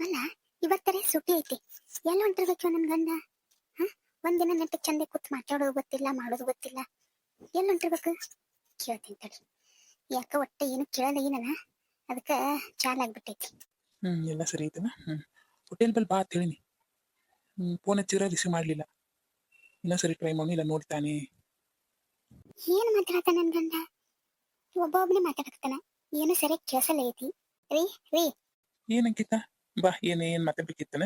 ಅಲ್ಲ ಇವತ್ತರೇ ಸುಟಿ ಐತಿ. ಎಲ್ಲಿ ಹೊಂಟಿರ್ಬೇಕು ನನ್ ಗಂಡ? ಹ? ಒಂದಿನ ನೆಟ್ಟ ಚಂದ ಕೂತ್ ಮಾತಾಡೋದು ಗೊತ್ತಿಲ್ಲ ಮಾಡೋದು ಗೊತ್ತಿಲ್ಲ. ಎಲ್ಲ ಹೊಂಟಿರ್ಬೇಕು ಕೇಳ್ತೀನಿ ತಡಿ. ಯಾಕ ಒಟ್ಟ ಏನು ಕೇಳಲ್ಲ ಏನನ? ಅದಕ್ಕ ಚಾಲ್ ಆಗ್ಬಿಟ್ಟೈತಿ. ಹ್ಮ್ ಎಲ್ಲ ಸರಿ ಐತನ? ಹ್ಮ್. ಹೋಟೆಲ್ ಬಲ್ ಬಾ ಅಂತ ಹೇಳಿನಿ. ಹ್ಮ್ ಫೋನ್ ಹಚ್ಚಿದ್ರೆ ರಿಸೀವ್ ಮಾಡಲಿಲ್ಲ. ಇನ್ನೊಂದ್ ಸರಿ ಟ್ರೈ ಮಾಡಿ ಇಲ್ಲ ನೋಡ್ತಾನೆ. ಏನ್ ಮಾತಾಡತ ನನ್ ಗಂಡ? ಒಬ್ಬೊಬ್ಬನೇ ಮಾತಾಡಕತ್ತಾನ. ಏನು ಸರಿ ಕೆಸಲ್ ಐತಿ? ರೀ ರೀ. ಏನ್ ಅಂಕಿತ? ಬಾ ಏನ್ ಏನ್ ಮಾತಾಡ್ಬೇಕಿತ್ತನ?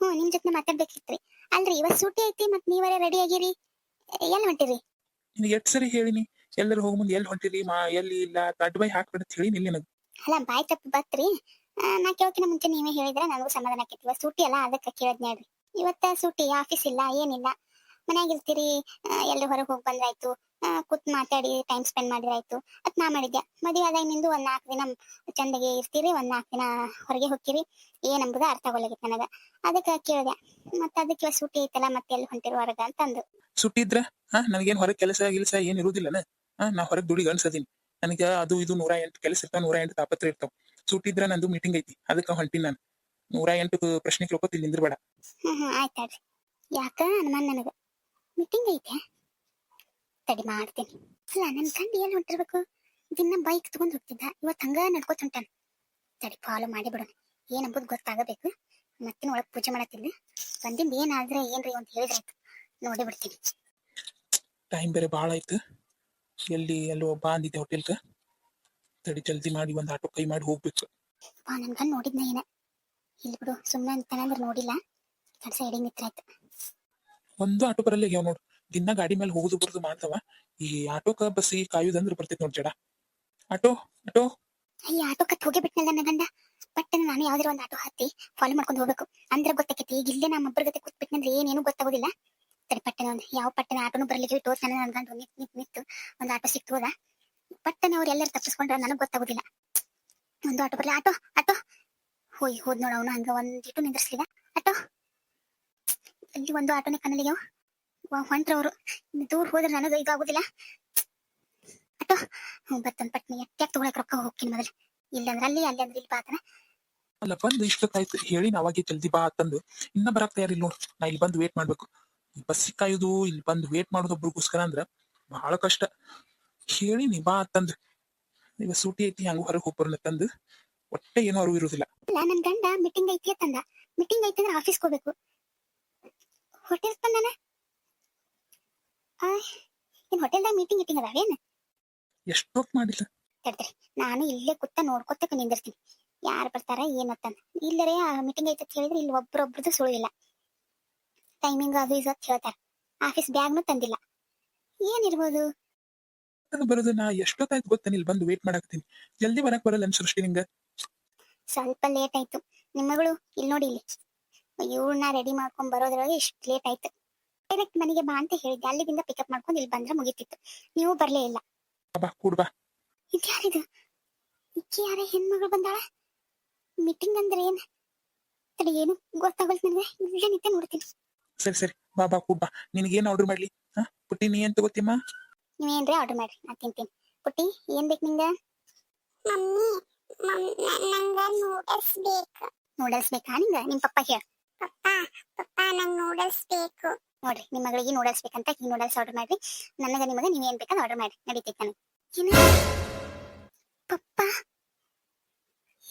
ಹ್ಞೂ ನಿಮ್ ಜೊತೆ ಮಾತಾಡ್ಬೇಕಿತ್ರಿ. ಅಲ್ರಿ ಇವತ್ತು ಸೂಟಿ ಐತಿ ಮತ್ತೆ ನೀವರೇ ರೆಡಿ ಆಗಿರಿ. ಎಲ್ಲಿ ಹೊಂಟಿರಿ? ನಿನಗೆ ಎಷ್ಟ್ ಸರಿ ಹೇಳಿನಿ? ಎಲ್ಲರೂ ಹೋಗ ಮುಂದೆ ಎಲ್ಲಿ ಹೊಂಟಿರಿ? ಮಾ ಎಲ್ಲಿ ಇಲ್ಲ? ದಡ್ಡ ಬೈ ಹಾಕ್ಬೇಡ ಅಂತ ಹೇಳಿ ನಿಲ್ಲ ನನಗೆ. ಅಲ್ಲ ಬಾಯ್ ತಪ್ಪು ಬತ್ರಿ. ಆ, ನಾ ಕೇಳೋಕಿನ ಮುಂಚೆ ನೀವೇ ಹೇಳಿದ್ರೆ ನನಗೂ ಸಮಾಧಾನ ಆಕೈತಿ. ಇವತ್ತು ಸೂಟಿ ಅಲ್ಲ ಅದಕ್ಕೆ ಕೇಳದ್ ನೋಡ್ರಿ ಇವತ್ತ ಸೂಟಿ ಆಫೀಸ್ ಇಲ್ಲ ಏನಿಲ್ಲ. ಮನ್ಯಾಗ ಇರ್ತೀರಿ. ಎಲ್ಲರೂ ಹೊರಗೆ ಹೋಗಿ ಬಂದ್ರಾಯ್ತು. ಕೂತ್ ಮಾತಾಡಿ ಟೈಮ್ ಸ್ಪೆಂಡ್ ಮಾಡಿದ್ರಾಯ್ತು ಅದ್ ನಾ ಮಾಡಿದ್ದೆ ಮದುವೆ ಆದಾಗ ನಿಂದು ಒಂದ್ ನಾಲ್ಕು ದಿನ ಚಂದಗೆ ಇರ್ತೀರಿ ಒಂದ್ ನಾಲ್ಕು ದಿನ ಹೊರಗೆ ಹೋಗ್ತೀರಿ. ಏನಂಬುದು ಅರ್ಥ ಆಗೋಲಾಗಿತ್ತು ನನಗ. ಅದಕ್ಕೆ ಕೇಳಿದೆ. ಮತ್ತೆ ಅದಕ್ಕೆ ಸುಟ್ಟಿ ಸೂಟಿ ಐತಲ್ಲ ಮತ್ತೆ ಎಲ್ಲಿ ಹೊಂಟಿರು ಹೊರಗ ಅಂತಂದು ಸುಟ್ಟಿದ್ರ ಹಾ ನನಗೇನ್ ಹೊರಗೆ ಕೆಲಸ ಗಿಲಸ ಏನ್ ಇರುದಿಲ್ಲನ ಹಾ ನಾ ಹೊರಗೆ ದುಡಿ ಅನ್ಸದೀನಿ. ನನಗ ಅದು ಇದು ನೂರ ಎಂಟು ಕೆಲಸ ಇರ್ತಾವ ನೂರ ಎಂಟು ತಾಪತ್ರ ಇರ್ತಾವ. ಸುಟ್ಟಿದ್ರ ನಂದು ಮೀಟಿಂಗ್ ಐತಿ. ಅದಕ್ಕೆ ಹೊಂಟಿನಿ ನಾನು. ನೂರ ಎಂಟು ಪ್ರಶ್ನೆ ಕೇಳ್ಕೊತೀನಿ ನಿಂದ್ರಬೇಡ. ಹ್ಮ್ ಹ್ಮ್ ಆಯ್ತಾಡ್ರಿ ಯಾಕ ಅನುಮಾನ ನನಗ? ಮೀಟಿಂಗ್ ಐತೆ ತಡಿ ಮಾಡ್ತೀನಿ. ಅಲ್ಲ ನನ್ ಗಂಡ ಎಲ್ಲಿ ಹೊಂಟಿರ್ಬೇಕು? ದಿನ ಬೈಕ್ ತಗೊಂಡ್ ಹೋಗ್ತಿದ್ದ. ಇವತ್ ಹಂಗ ನಡ್ಕೋತ ಹೊಂಟಾನ ತಡಿ ಫಾಲೋ ಮಾಡಿ ಬಿಡೋಣ. ಏನಂಬುದು ಗೊತ್ತಾಗಬೇಕು. ಮತ್ತಿನ ಒಳಗ್ ಪೂಜೆ ಮಾಡತ್ತಿಲ್ಲ ಬಂದಿಂದ ಏನಾದ್ರೆ ಏನ್ರಿ ಅಂತ ಹೇಳಿದ್ರಾಯ್ತು ನೋಡಿ ಬಿಡ್ತೀನಿ. ಟೈಮ್ ಬೇರೆ ಭಾಳ ಆಯ್ತು. ಎಲ್ಲಿ ಎಲ್ಲೋ ಬಾ ಅಂದಿದ್ದೆ ಹೋಟೆಲ್ಗ. ತಡಿ ಜಲ್ದಿ ಮಾಡಿ ಒಂದು ಆಟೋ ಕೈ ಮಾಡಿ ಹೋಗ್ಬೇಕು. ಬಾ ನನ್ ಗಂಡ ನೋಡಿದ್ನ ಏನ. ಇಲ್ಲಿ ಬಿಡು ಸುಮ್ಮನೆ ಅಂತಾನಂದ್ರೆ ನೋಡಿಲ್ಲ. ಕಡ್ಸ ಎಡಿ ಮಿತ್ರ ಆಯ್ತು ಒಂದು ಆಟೋ ಬರಲ್ಲ ಯಾವ ನೋಡು. ದಿನ ಗಾಡಿ ಮೇಲೆ ಹೋಗುದು ಬರುದು ಮಾಡ್ತಾವ. ಈ ಆಟೋಕ ಬಸ್ಸಿಗೆ ಕಾಯುದಂದ್ರೆ ಬರ್ತೈತಿ ನೋಡ್ ಜಡ. Auto auto. ಅಯ್ಯ, ಆಟೋ ಕತ್ ಹೋಗಿ ಬಿಟ್ನಲ್ಲ ನನ್ನ ಗಂಡ ಬಟ್ ನಾನು ಯಾವ್ದಾರ ಒಂದು ಆಟೋ ಹತ್ತಿ ಫಾಲೋ ಮಾಡ್ಕೊಂಡು ಹೋಗ್ಬೇಕು. ಅಂದ್ರೆ ಗೊತ್ತಾಕೈತಿ, ಈಗ ಇಲ್ಲೇ ನಮ್ಮ ಒಬ್ಬರ ಜೊತೆ ಕೂತ್ಬಿಟ್ನಂದ್ರೆ ಏನೇನು ಗೊತ್ತಾಗೋದಿಲ್ಲ. ಸರಿ, ಪಟ್ಟಣ ಒಂದು, ಯಾವ ಪಟ್ಟಣ ಆಟೋನು ಬರ್ಲಿಕ್ಕೆ ಟೋಸ್ ನನ್ನ ನನ್ನ ಗಂಡ, ನಿಂತ್ ನಿಂತ್ ಒಂದು ಆಟೋ ಸಿಕ್ತು ಪಟ್ಟಣ ಅವ್ರು ಎಲ್ಲರೂ ತಪ್ಪಿಸ್ಕೊಂಡ್ರೆ ನನಗೆ ಗೊತ್ತಾಗೋದಿಲ್ಲ. ಒಂದು ಆಟೋ ಬರಲಿ, ಆಟೋ ಆಟೋ. ಹೋಯ್, ಹೋದ್ ನೋಡ ಅವನು ಹಂಗ ಒಂದಿಟ್ಟು ನಿಂದ್ರಿಸ್ಲಿಲ್ಲ. ಆಟೋ. ಅಲ್ಲಿ ಒಂದು ಆಟೋನೇ ಕನ್ನಡಿಗೆ ಹೊಂಟ್ರವ್ರು. ದೂರ ಹೋದ್ರೆ ನನಗೆ ಈಗ ಆಗುದಿಲ್ಲ. ಹ್ಞೂ ಬರ್ತನ್ ಪಟ್ನಿ ಎಟ್ಟಾಕ್ ತಗೊಳಕ್ ರೊಕ್ಕ ಹೋಗ್ತೀನಿ ಮೊದಲು. ಇಲ್ಲಂದ್ರೆ ಅಲ್ಲಿ ಅಲ್ಲಿ ಅಂದ್ರೆ ಇಲ್ಲಿ ಬಾತನ ಅಲ್ಲ ಬಂದು ಇಷ್ಟೊತ್ತಾಯ್ತು. ಹೇಳಿ ನಾವಾಗಿ ಜಲ್ದಿ ಬಾ ಅಂತಂದು. ಇನ್ನ ಬರಾಕ್ ತಯಾರಿಲ್ಲ ನೋಡ್. ನಾ ಇಲ್ಲಿ ಬಂದು ವೇಟ್ ಮಾಡ್ಬೇಕು. ಬಸ್ ಸಿಕ್ಕಾಯುದು ಇಲ್ಲಿ ಬಂದು ವೇಟ್ ಮಾಡೋದು ಒಬ್ರಿಗೋಸ್ಕರ ಅಂದ್ರ ಬಹಳ ಕಷ್ಟ. ಹೇಳಿ ನೀ ಬಾ ಅಂತಂದು. ಈಗ ಸೂಟಿ ಐತಿ ಹಂಗ ಹೊರಗೆ ಹೋಗ್ಬರ್ನ ತಂದು ಒಟ್ಟೆ ಏನೋ ಅರಿವು ಇರುದಿಲ್ಲ. ಇಲ್ಲ ನನ್ ಗಂಡ ಮೀಟಿಂಗ್ ಐತಿ ತಂದ ಮೀಟಿಂಗ್ ಐತಿ ಅಂದ್ರೆ ಆಫೀಸ್ಗೆ ಹೋಗ್ಬೇಕು. ಹೋಟೆಲ್ ತಂದಾನ ಏನ್ ಹೋಟೆಲ್ದಾಗ ಮೀಟಿಂಗ್ ಇಟ್ಟಿಂಗ್ ಅದಾವೇನ್ ಎಷ್ಟೊತ್ ಮಾಡಿಲ್ಲ ತಡ್ರಿ ನಾನು ಇಲ್ಲೇ ಕುತ್ತ ನೋಡ್ಕೊತ ನಿಂದಿರ್ತೀನಿ. ಯಾರು ಬರ್ತಾರ ಏನತ್ತಂದ ಇಲ್ಲರೇ ಆ ಮೀಟಿಂಗ್ ಐತೆ ಅಂತ ಹೇಳಿದ್ರೆ ಇಲ್ಲಿ ಒಬ್ರೊಬ್ರದ್ದು ಸುಳಿಲ್ಲ ಟೈಮಿಂಗ್ ಅದು ಇದು ಅಂತ ಹೇಳ್ತಾರ. ಆಫೀಸ್ ಬ್ಯಾಗ್ನು ತಂದಿಲ್ಲ. ಏನಿರ್ಬೋದು ಬರೋದು ನಾ ಎಷ್ಟೊತ್ತಾಯ್ತು ಗೊತ್ತೇನೆ ಇಲ್ಲಿ ಬಂದು ವೇಟ್ ಮಾಡಾಕ್ತೀನಿ ಜಲ್ದಿ ಬರಕ್ ಬರಲ್ಲ ಅನ್ ಸೃಷ್ಟಿ ನಿಂಗ. ಸ್ವಲ್ಪ ಲೇಟ್ ಆಯ್ತು. ನಿಮ್ಮಗಳು ಇಲ್ಲಿ ನೋಡಿ ಇಲ್ಲಿ. ಇವ್ರನ್ನ ರೆಡಿ ಮಾಡ್ಕೊಂಡ್ ಬರೋದ್ರೊಳಗೆ ಇಷ್ಟು ಲೇಟ್ ಆಯ್ತು. ಡೈರೆಕ್ಟ್ ಮನೆಗೆ ಬಾ ಅಂತ ಹೇಳಿದ್ದೆ. ಅಲ್ಲಿಂದ ಪಿಕಪ್ ಮಾಡ್ಕೊಂಡು ಇಲ್ಲಿ ಬಂದ್ರೆ ಮುಗೀತಿತ್ತು. ನೀವು ಬರಲೇ ಇಲ್ಲ. ಬಾ ಕೂಡ್ ಬಾ. ಇದ್ಯಾರಿದು ಇಕ್ಕಿ ಯಾರ ಹೆಣ್ಮಗಳು ಬಂದಾಳ? ಮೀಟಿಂಗ್ ಅಂದ್ರೆ ಏನ್? ತಡಿ ಏನು ಗೊತ್ತಾಗಲ್ ನನಗೆ? ಇಲ್ಲೇ ನಿಂತೆ ನೋಡ್ತೀನಿ. ಸರಿ ಸರಿ. ಬಾ ಬಾ ಕೂಡ್ ಬಾ. ನಿನಗೆ ಏನು ಆರ್ಡರ್ ಮಾಡ್ಲಿ? ಹಾ? ಪುಟ್ಟಿ ನೀ ಏನ್ ತಗೋತಿಯಮ್ಮ? ನೀವೇನ್ರಿ ಆರ್ಡರ್ ಮಾಡ್ರಿ? ನಾ ತಿಂತೀನಿ. ಪುಟ್ಟಿ ಏನ್ ಬೇಕು ನಿಂಗೆ? ಮಮ್ಮಿ ನಂಗ ನೂಡಲ್ಸ್ ಬೇಕು. ನೂಡಲ್ಸ್ ಬೇಕಾ ನಿಂಗ? ನಿಮ್ ಪಪ್ಪ ಹೇಳ. ಪಪ್ಪ ಪಪ್ಪ ನಂಗ್ ನೂಡಲ್ಸ್ ಬೇಕು. ನೋಡ್ರಿ ನಿಮ್ಮ ಮಗಳಿಗೆ ನೂಡಲ್ಸ್ ಬೇಕಂತ ಈ ನೂಡಲ್ಸ್ ಆರ್ಡರ್ ಮಾಡ್ರಿ. ನನಗ ನಿಮಗ ನೀವು ಏನ್ ಬೇಕಂತ ಆರ್ಡರ್ ಮಾಡಿ ನಡೀತೈತೆ ನನಗೆ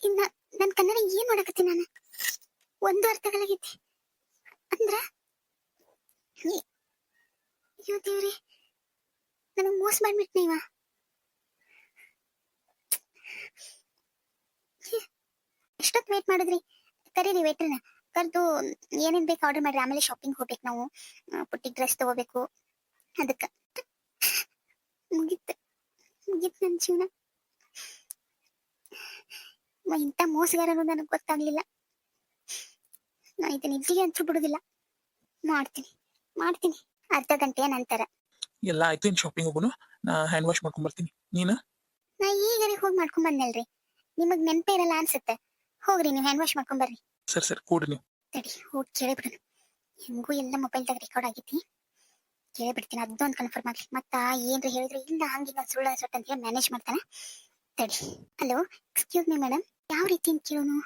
ಇನ್ನ ನನ್ ಕನ್ನಡ ಏನ್ ಮಾಡಕತ್ತೀನಿ ನಾನು? ಒಂದು ಅರ್ಥಗಳಾಗೈತಿ. ಅಂದ್ರ ದೇವ್ರಿ, ನನಗ್ ಮೋಸ ಮಾಡ್ಬಿಟ್ನ ಇವ. ಎಷ್ಟೊತ್ತು ವೇಟ್ ಮಾಡಿದ್ರಿ? ಕರೀರಿ ವೇಟ್ರನ್ನ ಕರೆದು ಏನೇನ್ ಬೇಕು ಆರ್ಡರ್ ಮಾಡ್ರಿ. ಆಮೇಲೆ ಶಾಪಿಂಗ್ ಹೋಗ್ಬೇಕು ನಾವು. ಪುಟ್ಟಿ ಡ್ರೆಸ್ ತಗೋಬೇಕು. ಅದಕ್ಕ ಮುಗಿತ್. ಮುಗಿತ್ ನನ್ನ ಜೀವನ. ಇಂತ ಇಂಥ ಮೋಸಗಾರ ಅನ್ನೋದು ನನಗೆ ಗೊತ್ತಾಗ್ಲಿಲ್ಲ. ನಾ ಇದನ್ನ ನಿಜಿಗೆ ಅಂತೂ ಬಿಡುದಿಲ್ಲ. ಮಾಡ್ತೀನಿ. ಮಾಡ್ತೀನಿ. ಅರ್ಧ ಗಂಟೆಯ ನಂತರ. ಎಲ್ಲ ಆಯ್ತು ಇನ್ ಶಾಪಿಂಗ್ ಹೋಗುನು? ನಾ ಹ್ಯಾಂಡ್ ವಾಶ್ ಮಾಡ್ಕೊಂಡ್ ಬರ್ತೀನಿ. ನೀನು? ನಾ ಈಗರೆ ಹೋಗಿ ಮಾಡ್ಕೊಂಡ್ ಬಂದಲ್ರಿ ನಿಮಗ್ ನೆನಪೇ ಇರಲ್ಲ ಅನ್ಸುತ್ತೆ. ಹೋಗ್ರಿ ನೀವು ಹ್ಯಾಂಡ್ ವಾಶ್ ಮಾಡ್ಕೊಂಡ್ ಬರ್ರಿ. ಸರಿ ಸರಿ. ಕೂಡ್ರಿ ನೀವು. ತಡಿ ಹೋಗಿ ಕೇಳಿಬಿಡೋಣ ಹೆಂಗೂ ಎಲ್ಲ ಮೊಬೈಲ್ದಾಗ ರೆಕಾರ್ಡ್ ಆಗೈತಿ ಕೇಳಿಬಿಡ್ತೀನಿ ಅದೊಂದು ಕನ್ಫರ್ಮ್ ಆಗಲಿ. ಮತ್ತ, ಏನ್ರಿ ಹೇಳಿದ್ರು? ಇಲ್ಲ, ಹಂಗಿಲ್ಲ, ಸುಳ್ಳು ಅನ್ಸುತ್ತೆ ಅಂತ ಹೇಳಿ ಮ್ಯಾನೇಜ್ ಮಾಡ್ತಾನೆ. ತಡಿ. ಹಲೋ ಎಕ್ಸ್ಕ್ಯೂಸ್ ಮಿ ಮೇಡಮ್ ಯಾವ ರೀತಿ ಅಂತ ಕೇಳೋನು?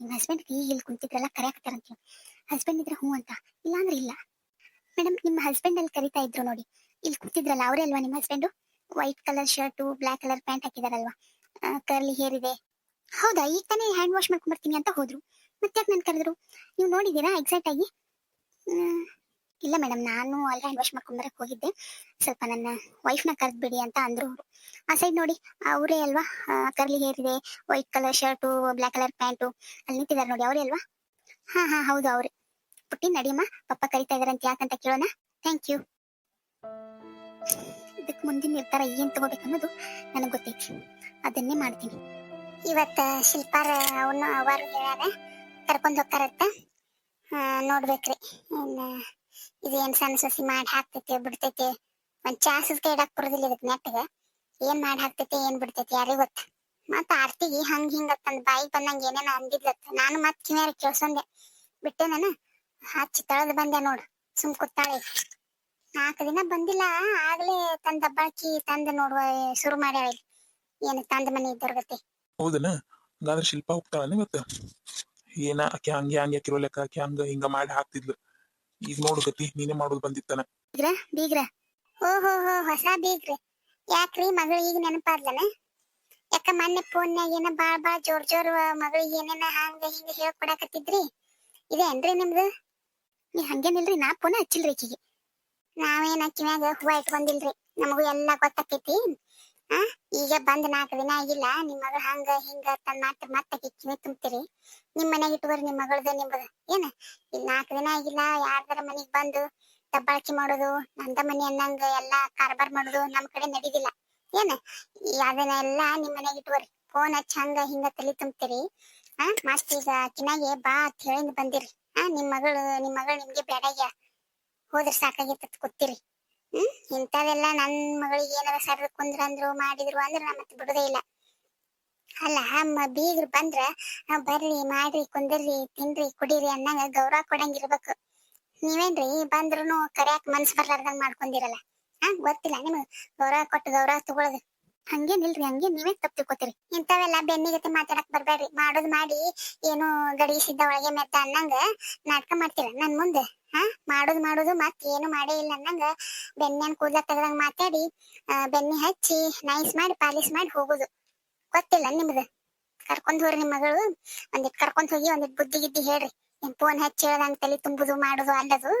ನಿಮ್ಮ ಹಸ್ಬೆಂಡ್ ಈಗ ಇಲ್ಲಿ ಕುಂತಿದ್ರಲ್ಲ ಕರೆಯಾಕತ್ತಾರಂತ ಹಸ್ಬೆಂಡ್ ಇದ್ರೆ ಹ್ಞೂ ಅಂತ. ಇಲ್ಲ ಅಂದ್ರೆ ಇಲ್ಲ. ಮೇಡಮ್ ನಿಮ್ಮ ಹಸ್ಬೆಂಡ್ ಅಲ್ಲಿ ಕರಿತಾ ಇದ್ರು ನೋಡಿ. ಇಲ್ಲಿ ಕೂತಿದ್ರಲ್ಲ, ಅವರೇ ಅಲ್ವಾ ನಿಮ್ಮ husband white colour shirt black colour pant ಹಾಕಿದಾರಲ್ವಾ? Curly hair ಇದೆ. ಹೌದಾ? ಈಗ ತಾನೇ ಹ್ಯಾಂಡ್ ವಾಶ್ ಮಾಡ್ಕೊಂಡ್ಬರ್ತೀನಿ ಅಂತ ಹೋದ್ರು. ಮತ್ತೆ ಯಾಕೆ ನನ್ ಕರೆದ್ರು. ನೀವು ನೋಡಿದ್ದೀರಾ ಎಕ್ಸಾಕ್ಟ್ ಆಗಿ? ಇಲ್ಲ ಮೇಡಮ್ ನಾನು ಅಲ್ಲಿ ಹ್ಯಾಂಡ್ ವಾಶ್ ಮಾಡ್ಕೊಂಡ್ ಬರಕ್ ಹೋಗಿದ್ದೆ. ಸ್ವಲ್ಪ ನನ್ನ ವೈಫ್ ವೈಫ್ನ ಕರೆದ್ಬಿಡಿ ಅಂತ ಅಂದ್ರು ಅವರು. ಆ ಸೈಡ್ ನೋಡಿ ಅವರೇ ಅಲ್ವಾ? ಕರ್ಲಿ ಹೇರ್ ಇದೆ white colour shirt black colour pant ಅಲ್ಲಿ ನಿಂತಿದ್ದಾರೆ ನೋಡಿ ಅವರೇ ಅಲ್ವಾ? ಹಾ ಹಾ, ಹೌದು ಅವ್ರೆ. ಪುಟ್ಟಿ ನಡಿಯಮ್ಮ, ಪಪ್ಪ ಕರಿತಾ ಇದಾರಂತ ಯಾಕಂತ ಕೇಳೋಣ? ಥ್ಯಾಂಕ್ ಯು ಇದಕ್ಕೆ ಮುಂದಿನ ನಿರ್ಧಾರ ಏನ್ ತಗೋಬೇಕು ಅನ್ನೋದು ನನಗೆ ಗೊತ್ತೈತಿ. ಅದನ್ನೇ ಮಾಡ್ತೀನಿ. ಇವತ್ತ ಶಿಲ್ಪಾರ ಅವನು ಅವರು ಹೇಳ್ಯಾರ ಕರ್ಕೊಂಡ್ ಹೋಗ್ತಾರತ್ತ? ನೋಡ್ಬೇಕ್ರಿ. ಇನ್ನ ಇದೇನ್ ಸಣ್ಣ ಸಸಿ ಮಾಡಿ ಹಾಕ್ತೈತಿ, ಬಿಡ್ತೈತಿ. ಒಂದ್ ಚಾಸಸ್ ಇಡಾಕ್ ಬರೋದಿಲ್ಲ ಇದಕ್ ನೆಟ್ಟಗ ಏನ್ ಮಾಡಿ ಹಾಕ್ತೈತಿ, ಏನ್ ಬಿಡ್ತೈತಿ, ಯಾರಿಗ್ ಗೊತ್ತ? ಮತ್ತ ಆರ್ತಿಗಿ ಹಂಗ್ ಹಿಂಗ ತಂದ್ ಬಾಯಿ ಬಂದಂಗ ಏನೇನ ಅಂದಿದ್ಲತ್ತ ನಾನು ಮತ್ ಕಿವ್ಯಾರ ಕೇಳ್ಸಂದೆ. ಬಿಟ್ಟೆ ನಾನು. ಹಚ್ಚಿ ತಳದ್ ಬಂದೆ ನೋಡು. ಸುಮ್ ಕೂತಾಳೆ. ನಾಲ್ಕು ದಿನ ಬಂದಿಲ್ಲ, ಆಗ್ಲೇ ತಂದ ಬಾಕಿ ತಂದ ನೋಡುವ, ಶುರು ಮಾಡ್ಯಾಳ. ಏನು ತಂದ ಮನೆ ಇದ್ದವ್ರ ಹಂಗಾದ್ರೆ ಶಿಲ್ಪ ಹೋಗ್ತಾಳ ಇವತ್ತ? ಏನ ಆಕೆ ಹಂಗೆ ಹಂಗೆ ಲೆಕ್ಕ ಆಕೆ ಹಂಗ ಹಿಂಗ ಮಾಡಿ ಹಾಕ್ತಿದ್ಲು. ಈಗ ನೋಡು ಗತಿ, ನೀನೇ ಮಾಡೋದು ಬಂದಿತ್ತನ ಬೀಗ್ರ ಓ ಹೋ ಹೋ ಹೊಸ ಬೀಗ್ರಿ. ಯಾಕ್ರಿ ಮಗಳು ಈಗ ನೆನಪಾದ್ಲನ? ಯಾಕ ಮೊನ್ನೆ ಫೋನ್ಯಾಗ ಏನ ಬಾಳ್ ಬಾಳ್ ಜೋರ್ ಜೋರ್ ಮಗಳಿಗೆ ಏನೇನ ಹಂಗ ಹಿಂಗ ಹೇಳ್ಕೊಡಕತ್ತಿದ್ರಿ ಇದೇನ್ರಿ ನಿಮ್ದು? ನೀ ಹಂಗೇನಿಲ್ರಿ, ನಾ ಫೋನ್ ಹಚ್ಚಿಲ್ರಿ ಈಕಿಗೆ. ನಾವೇನ ಕಿವ್ಯಾಗ ಹೂವ ಇಟ್ಕೊಂಡಿಲ್ರಿ? ನಮಗೂ ಎಲ್ಲಾ ಗೊತ್ತಾಕೈತಿ. ಈಗ ಬಂದ್ ನಾಲ್ಕು ದಿನ ಆಗಿಲ್ಲ. ನಿಮ್ ಮಗಳು ಹಂಗ ಹಿಂಗ ತನ್ನ ಮಾತ್ರ ಮತ್ತೆ ಕಿವಿ ತುಂಬ್ತೀರಿ. ನಿಮ್ ಮನೆಗೆ ಇಟ್ಕೋರಿ ನಿಮ್ ಮಗಳದ ನಿಮ್ಮದ ಏನ? ಈಗ ನಾಲ್ಕು ದಿನ ಆಗಿಲ್ಲ, ಯಾರ್ದಾರ ಮನೆಗ್ ಬಂದು ದಬ್ಬಾಳಿಕೆ ಮಾಡೋದು, ನಂದ ಮನೆ ಅನ್ನಂಗ ಎಲ್ಲಾ ಕಾರ್ಬಾರ್ ಮಾಡೋದು ನಮ್ ಕಡೆ ನಡೀದಿಲ್ಲ. ಏನ? ಈ ಅದನ್ನೆಲ್ಲ ನಿಮ್ ಮನೆಗೆ ಇಟ್ಕೋರಿ ಫೋನ್ ಹಚ್ಚ ಹಂಗ ಹಿಂಗ ತಲಿ ತುಂಬ್ತೀರಿ. ಮಸ್ತ್ ಈಗ ಚೆನ್ನಾಗಿ ಬಾ ಅಂತ ಹೇಳಿಂದ ಬಂದಿರಿ. ಆ ನಿಮ್ ಮಗಳು ನಿಮ್ ಮಗಳು ನಿಮ್ಗೆ ಬೇಡಾಗ್ಯ ಹೋದ್ರ ಸಾಕಾಗಿತ್ತ ಕೂತಿರಿ ಹ್ಮ್, ಇಂಥವೆಲ್ಲ ನನ್ ಮಗಳಿಗೆ ಏನಾರ ಸರ್ ಕುಂದ್ರಂದ್ರು ಮಾಡಿದ್ರು ಅಂದ್ರ ನಾ ಮತ್ತೆ ಬಿಡುದೇ ಇಲ್ಲ. ಅಲ್ಲ, ಅಮ್ಮ ಬೀಗ್ರು ಬಂದ್ರ ಬರ್ರಿ, ಮಾಡ್ರಿ ಕುಂದಿರ್ರಿ ತಿನ್ರಿ, ಕುಡೀರಿ ಅನ್ನಂಗ ಗೌರವ ಕೊಡಂಗಿರ್ಬೇಕು. ನೀವೇನ್ರಿ ಬಂದ್ರು ಕರ್ಯಾಕ್ ಮನ್ಸ್ ಬರ್ಲಾರ್ದಂಗ್ ಮಾಡ್ಕೊಂಡಿರಲ್ಲ? ಹಾ, ಗೊತ್ತಿಲ್ಲ, ನಿಮಗ್ ಗೌರವ ಕೊಟ್ಟು ಗೌರವ ತಗೊಳದು. ಹಂಗೇನಿಲ್ರಿ ಹಂಗೆ ನೀವೇ ತಪ್ಪು ತಿಳ್ಕೊತೀರಿ? ಇಂಥವೆಲ್ಲ ಬೆನ್ನಿಗತೆ ಮಾತಾಡಕ್ ಬರ್ಬೇಡ್ರಿ. ಮಾಡೋದ್ ಮಾಡಿ ಏನು ಗಡಿಸಿದ್ದ ಒಳಗೆ ಮೆತ್ತ ಅನ್ನಂಗ ನಾಟಕ ಮಾಡ್ತೀರ ನನ್ ಮುಂದೆ? ಹಾ? ಮಾಡೋದ್ ಮಾಡೋದು ಮತ್ ಏನು ಮಾಡೇ ಇಲ್ಲ ಅನ್ನಂಗ ಬೆನ್ನೆನ್ ಕೂದಲ ತೆಗ್ದಂಗ ಮಾತಾಡಿ ಬೆನ್ನಿ ಹಚ್ಚಿ ನೈಸ್ ಮಾಡಿ ಪಾಲಿಸ್ ಮಾಡಿ ಹೋಗುದು. ಗೊತ್ತಿಲ್ಲ ನಿಮ್ದು ಕರ್ಕೊಂಡ್ ಹೋಗ್ರಿ ನಿಮ್ ಮಗಳು. ಒಂದಿಟ್ ಕರ್ಕೊಂಡ್ ಹೋಗಿ ಒಂದಿಟ್ ಬುದ್ಧಿ ಗಿದ್ದಿ ಹೇಳ್ರಿ. ಏನ್ ಫೋನ್ ಹಚ್ಚಿ ಹೇಳ್ದಂಗ್ ತಲಿ ತುಂಬುದು ಮಾಡುದು ಅಲ್ಲದು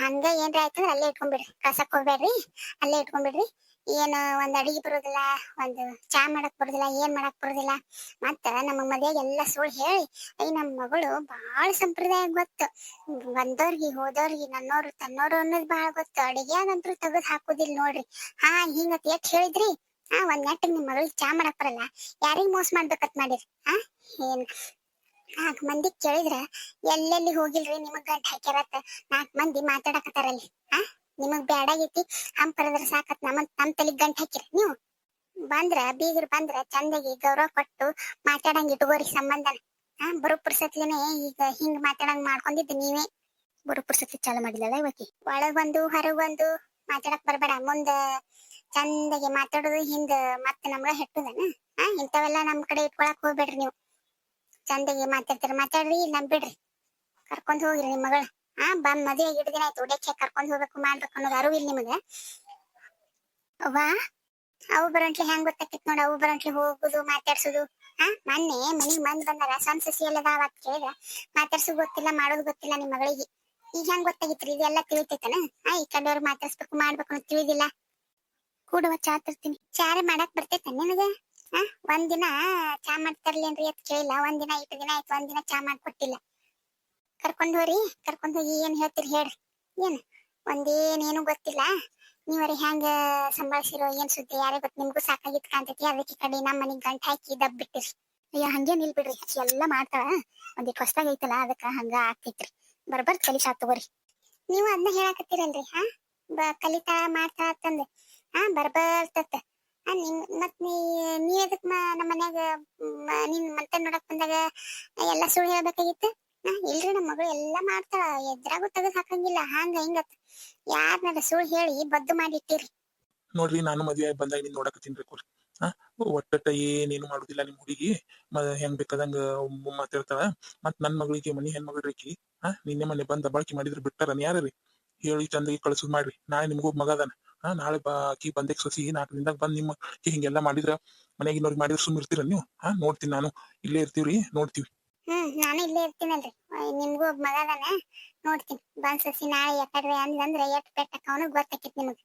ಹಂಗ ಏನ್ರ ಆಯ್ತಂದ್ರ ಅಲ್ಲೇ ಇಟ್ಕೊಂಡ್ಬಿಡ್ರಿ. ಕಸಕ್ ಹೋಗ್ಬೇಡ್ರಿ. ಅಲ್ಲೇ ಇಟ್ಕೊಂಡ್ಬಿಡ್ರಿ. ಏನ್ ಒಂದ್ ಅಡಿಗೆ ಬರೋದಿಲ್ಲ, ಒಂದು ಚಾ ಮಾಡಕ್ ಬರೋದಿಲ್ಲ, ಏನ್ ಮಾಡಕ್ ಬರೋದಿಲ್ಲ. ಮತ್ತ ನಮ್ಮ ಮದ್ವೆಗೆ ಎಲ್ಲ ಸುಳ್ಳು ಹೇಳಿ ಐ ನಮ್ಮ ಮಗಳು ಬಹಳ ಸಂಪ್ರದಾಯ ಗೊತ್ತು. ಬಂದವ್ರಿಗೆ ಹೋದವ್ರಿಗೆ ನನ್ನೋರು, ತನ್ನೋರು ಅನ್ನೋದು ಬಹಳ ಗೊತ್ತು. ಅಡಿಗೆಯಾಗಂತೂ ತೆಗೆದು ಹಾಕುದಿಲ್ಲ ನೋಡ್ರಿ. ಹಾ ಹಿಂಗ ಎಟ್ ಹೇಳಿದ್ರಿ? ಹಾ, ಒಂದ್ ನೆಟ್ ನಿಮ್ ಮಗಳಿಗೆ ಚಾ ಮಾಡಕ್ ಬರಲ್ಲ. ಯಾರಿಗ್ ಮೋಸ ಮಾಡ್ಬೇಕತ್ ಮಾಡಿರಿ? ಹಾ, ಏನ್? ನಾಲ್ಕ್ ಮಂದಿ ಕೇಳಿದ್ರ, ಎಲ್ಲೆಲ್ಲಿ ಹೋಗಿಲ್ರಿ ನಿಮಗ್ ಗಂಟ್ ಹಾಕ್ಯಾರತ್ತ. ನಾಲ್ಕ್ ಮಂದಿ ಮಾತಾಡಕತ್ತಾರಲ್ಲಿ ಹಾ? ನಿಮಗ್ ಬ್ಯಾಡಾಗೈತಿ ಹಂಪರದ್ರ ಸಾಕತ್ ನಮ್ಮ ನಮ್ ತಲೆಗ್ ಗಂಟ್ ಹಾಕಿರ ನೀವು. ಬಂದ್ರ, ಬೀಗರ್ ಬಂದ್ರ ಚಂದಗಿ ಗೌರವ ಕೊಟ್ಟು ಮಾತಾಡಂಗ್ ಇಟ್ಕೋರಿ ಸಂಬಂಧನ. ಹಾ, ಬರೋ ಪುರ್ಸತ್ಲೇನೆ ಈಗ ಹಿಂಗ್ ಮಾತಾಡಂಗ್ ಮಾಡ್ಕೊಂಡಿದ್ದು ನೀವೇ. ಬರೋ ಪುರ್ಸತ್ಲಿ ಚಾಲು ಮಾಡಿಲ್ಲಲ್ಲ ಇವತ್ತಿ ಒಳಗ್ ಬಂದು, ಹೊರಗ್ ಬಂದು ಮಾತಾಡಕ್ ಬರ್ಬೇಡ. ಮುಂದ ಚಂದಗೆ ಮಾತಾಡೋದು ಹಿಂದ ಮತ್ತೆ ನಮ್ಗ ಹೆಟ್ಟುದನ. ಹಾ, ಇಂಥವೆಲ್ಲ ನಮ್ ಕಡೆ ಇಟ್ಕೊಳಕ್ ಹೋಗ್ಬೇಡ್ರಿ ನೀವು. ಚಂದಗೆ ಮಾತಾಡ್ತೀರ ಮಾತಾಡ್ರಿ ಇಲ್ಲ ಬಿಡ್ರಿ ಕರ್ಕೊಂಡ್ ಹೋಗ್ರಿ ನಿಮ್ ಮಗಳ. ಹಾ, ಬಂದ್ ಮದ್ವೆ ಎರಡು ದಿನ ಆಯ್ತು. ಉಡಕ್ಕೆ ಕರ್ಕೊಂಡ್ ಹೋಗ್ಬೇಕು, ಮಾಡ್ಬೇಕು ಅನ್ನೋದು ಅರಿವು ಇಲ್ಲ ನಿಮಗೆ. ವಾ ಅವು ಬರಂಟ್ಲಿ ಹೆಂಗ್ ಗೊತ್ತಾಕಿತ್ ನೋಡ, ಅವು ಬರಂಟ್ಲಿ ಹೋಗುದು, ಮಾತಾಡ್ಸುದು. ಹಾ, ಮೊನ್ನೆ ಮನಿಗ್ ಮಂದ್ ಬಂದಾರ ಸಣ್ಣ ಸಸಿ ಎಲ್ಲ ಅದಾವ ಅಂತ ಮಾತಾಡ್ಸೋದು ಗೊತ್ತಿಲ್ಲ, ಮಾಡೋದು ಗೊತ್ತಿಲ್ಲ ನಿಮ್ ಮಗಳಿಗೆ. ಈಗ ಹೆಂಗ್ ಗೊತ್ತಾಗಿತ್ರಿ? ಇದೆಲ್ಲ ತಿಳಿತೈತನ? ಹಾ, ಈ ಕಡೆಯವ್ರು ಮಾತಾಡ್ಸ್ಬೇಕು, ಮಾಡ್ಬೇಕು ಅನ್ನೋದು ತಿಳಿದಿಲ್ಲ. ಕೂಡುವ ಚಾ ತರ್ತೀನಿ. ಚಾರೇ ಮಾಡಕ್ ಬರ್ತೈತ ನಿಮಗೆ ಹಾ, ಒಂದಿನ ಚಾ ಮಾಡ್ತಾರ್ಲೇನ್ರಿ ಅಂತ ಕೇಳಿಲ್ಲ. ಒಂದಿನ ಇಟ್ಟು ದಿನ ಆಯ್ತು, ಒಂದಿನ ಚಾ ಮಾಡ್ಕೊಟ್ಟಿಲ್ಲ. ಕರ್ಕೊಂಡ್ ಹೋರಿ ಕರ್ಕೊಂಡ್ ಹೋಗಿ ಏನ್ ಹೇಳ್ತೀರಿ ಹೇಳ್ರಿ. ಏನ್? ಒಂದೇನೇನು ಗೊತ್ತಿಲ್ಲ. ನೀವರಿ ಹೆಂಗ ಸಂಭಾಳಿಸಿರೋ, ಏನ್ ಸುದ್ದಿ? ಯಾರೇ ಗೊತ್ತ, ನಿಮ್ಗೂ ಸಾಕಾಗಿತ್ ಕಾಣ್ತೈತಿ. ಅದಕ್ಕೆ ಕಡೆ ನಮ್ಮ ಮನಿಗ್ ಗಂಟ್ ಹಾಕಿ ದಬ್ ಬಿಟ್ಟಿರಿ. ಅಯ್ಯ ಹಂಗೆ ನಿಲ್ ಬಿಡ್ರಿ. ಎಲ್ಲ ಮಾಡ್ತಾಳ. ಒಂದಿಟ್ ಹೊಸ್ದಾಗ ಐತಲ್ಲ, ಅದಕ್ಕ ಹಂಗ ಆಗ್ತೈತ್ರಿ. ಬರ್ಬರ್ ಕಲಿಸಾ ತಗೋರಿ. ನೀವು ಅದನ್ನ ಹೇಳಾಕತ್ತೀರಲ್ರಿ, ಹಾ? ಬ, ಕಲಿತಾ ಮಾಡ್ತಾ ಅಂತಂದ್ ಹಾ ಬರ್ಬರ್ತತ್ತ ಹಾ, ನಿಮ್ ಮತ್ ನೀ ನೀ ಎದಕ್ ನಮ್ಮ ಮನ್ಯಾಗ ನಿನ್ ಮತ್ತೆ ನೋಡಕ್ ಬಂದಾಗ, ಎಲ್ಲಾ ಸುಳ್ಳು ಹೇಳ್ಬೇಕಾಗಿತ್ತು? ಇಲ್ರಿ ನಮ್ಮ ಮಗಳು ಎಲ್ಲಾ ಮಾಡ್ತಾಳ. ಎದ್ರಾಗೂ ತೆಗೆದ್ ಹಾಕಂಗಿಲ್ಲ. ಹಂಗ ಹಿಂಗ ಯಾರನ್ನಾರ ಸುಳ್ಳು ಹೇಳಿ ಬದ್ದು ಮಾಡಿಟ್ಟಿರಿ ನೋಡ್ರಿ, ನಾನು ಮದ್ವೆ ಬಂದಾಗ ನೀನ್ ನೋಡಕತ್ತೀನಿ ರೀ ಹಾ? ಒಟ್ಟ ಏನೇನು ಮಾಡುದಿಲ್ಲ ನಿಮ್ ಹುಡುಗಿ. ಹೆಂಗ್ ಬೇಕಾದಂಗ ಮಾತಾಡ್ತಾಳ. ಮತ್ ನನ್ ಮಗಳಿಗೆ, ಮನಿ ಹೆಣ್ಮಗ್ಳಿಕಿ ಹಾ? ನಿನ್ನೆ ಮೊನ್ನೆ ಬಂದ ಬಳಕೆ ಮಾಡಿದ್ರ ಬಿಟ್ಟಾರ ಯಾರ್ರಿ? ಹೇಳಿ ಚಂದಗೆ ಕಳ್ಸುದ್ ಮಾಡ್ರಿ. ನಾಳೆ ನಿಮ್ಗೂ ಮಗ ಅದಾನ. ನಾಳೆ ಬಾಕಿ ಆಕಿ ಸಸಿ ನಾಲ್ಕು ದಿನದಾಗ ಬಂದ್ ನಿಮ್ಮ ಹಿಂಗೆಲ್ಲಾ ಮಾಡಿದ್ರ ಮನೆಗಿನವ್ರಿಗೆ ಮಾಡಿದ್ರ ಸುಮ್ ಇರ್ತೀರ ನೀವು? ಹಾ? ನೋಡ್ತೀನಿ ನಾನು. ಇಲ್ಲೇ ಇರ್ತೀವ್ರಿ, ನೋಡ್ತೀವಿ. ಹ್ಮ್, ನಾನು ಇಲ್ಲೇ ಇರ್ತೀನಲ್ರಿ. ನಿಮ್ಗೂ ಒಬ್ಬ ಮಗ ಅದಾನೆ. ನೋಡ್ತೀನಿ. ಬಂದ್ ಸಸಿ ನಾಳೆ ಯಾಕಡ್ರೆ ಅಂದ್ರೆ ಎಟ್ ಪೆಟ್ಟ ಅವನು ಗೊತ್ತಾಕೈತಿ ನಿಮಗ್.